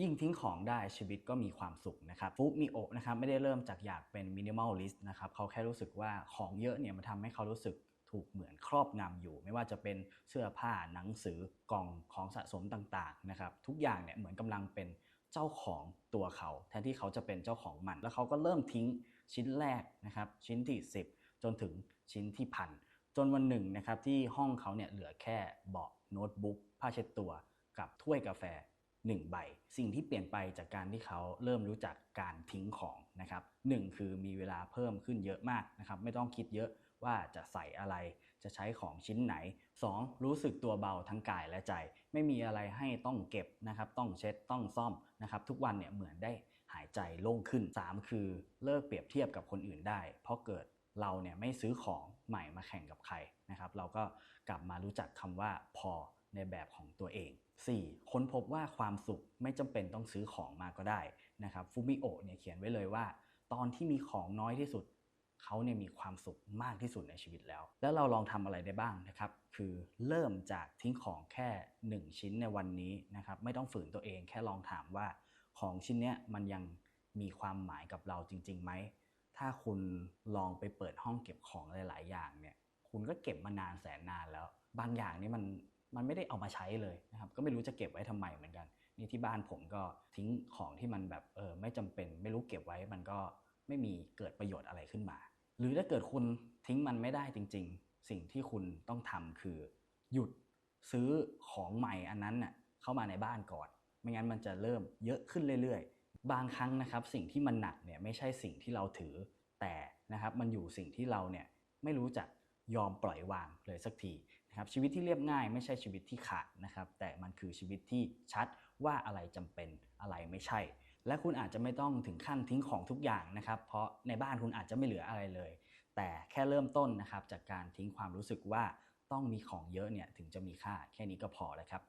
ยิ่งทิ้งของได้ชีวิตก็มีความสุขนะครับฟุมิโอนะครับไม่ได้เริ่มจากอยากเป็นมินิมอลลิสต์นะครับเขาแค่รู้สึกว่าของเยอะเนี่ยมันทำให้เขารู้สึกถูกเหมือนครอบงำอยู่ ไม่ว่าจะเป็นเสื้อผ้าหนังสือกล่องของสะสมต่างๆนะครับทุกอย่างเนี่ยเหมือนกำลังเป็นเจ้าของตัวเขา แทนที่เขาจะเป็นเจ้าของมัน แล้วเขาก็เริ่มทิ้งชิ้นแรกนะครับชิ้นที่ 10 จนถึงชิ้นที่พันจนวันหนึ่งนะครับที่ห้องเขาเนี่ยเหลือแค่เบาะโน้ตบุ๊กผ้าเช็ดตัวกับถ้วยกาแฟ 1 ใบ สิ่งที่เปลี่ยนไปจากการที่เขาเริ่มรู้จักการทิ้งของนะครับหนึ่งคือมีเวลาเพิ่มขึ้นเยอะมากนะครับไม่ต้องคิดเยอะว่าจะใส่อะไรจะใช้ของชิ้นไหน 2. รู้สึกตัวเบาทั้งกายและใจ ไม่มีอะไรให้ต้องเก็บนะครับต้องเช็ดต้องซ่อมนะครับทุกวันเนี่ยเหมือนได้หายใจโล่งขึ้น 3. คือเลิกเปรียบเทียบกับคนอื่นได้ เพราะเกิดเราเนี่ยไม่ซื้อของใหม่มาแข่งกับใครนะครับเราก็กลับมารู้จักคำว่าพอ ในแบบของตัวเอง 4. ค้นพบว่าความสุขไม่จำเป็นต้องซื้อของมาก็ได้นะครับฟูมิโอเนี่ยเขียนไว้เลยว่า ตอนที่มีของน้อยที่สุด เขาเนี่ยมีความสุขมากที่สุดในชีวิตแล้ว แล้วเราลองทำอะไรได้บ้างนะครับ คือเริ่มจากทิ้งของแค่ 1 ชิ้นในวันนี้นะครับไม่ต้องฝืนตัวเองแค่ลองถามว่าของชิ้นเนี้ยมันยังมีความหมายกับเราจริงๆไหมถ้าคุณลองไปเปิดห้องเก็บของหลาย ๆ อย่างเนี่ย คุณก็เก็บมานานแสนนานแล้ว บางอย่างนี่มัน มันไม่ได้เอามาใช้เลยนะครับก็ไม่รู้จะเก็บไว้ทำไมเหมือนกัน นี่ที่บ้านผมก็ทิ้งของที่มันแบบเออไม่จำเป็น ไม่รู้เก็บไว้มันก็ไม่มีเกิดประโยชน์อะไรขึ้นมา หรือถ้าเกิดคุณทิ้งมันไม่ได้จริง ๆ สิ่งที่คุณต้องทำคือหยุดซื้อของใหม่อันนั้นน่ะเข้ามาในบ้านก่อน ไม่งั้นมันจะเริ่มเยอะขึ้นเรื่อยๆ บางครั้งนะครับสิ่งที่มันหนักเนี่ยไม่ใช่สิ่งที่เราถือ แต่นะครับมันอยู่สิ่งที่เราเนี่ยไม่รู้จักยอมปล่อยวางเลยสักที นะครับชีวิตที่เรียบง่ายไม่ใช่ชีวิตที่ขาดนะครับ แต่มันคือชีวิตที่ชัดว่าอะไรจำเป็นอะไรไม่ใช่ และคุณอาจจะไม่ต้องถึงขั้นทิ้งของทุกอย่างนะครับ เพราะในบ้านคุณอาจจะไม่เหลืออะไรเลย แต่แค่เริ่มต้นนะครับจากการทิ้งความรู้สึกว่าต้องมีของเยอะเนี่ยถึงจะมีค่าแค่นี้ก็พอแล้วครับ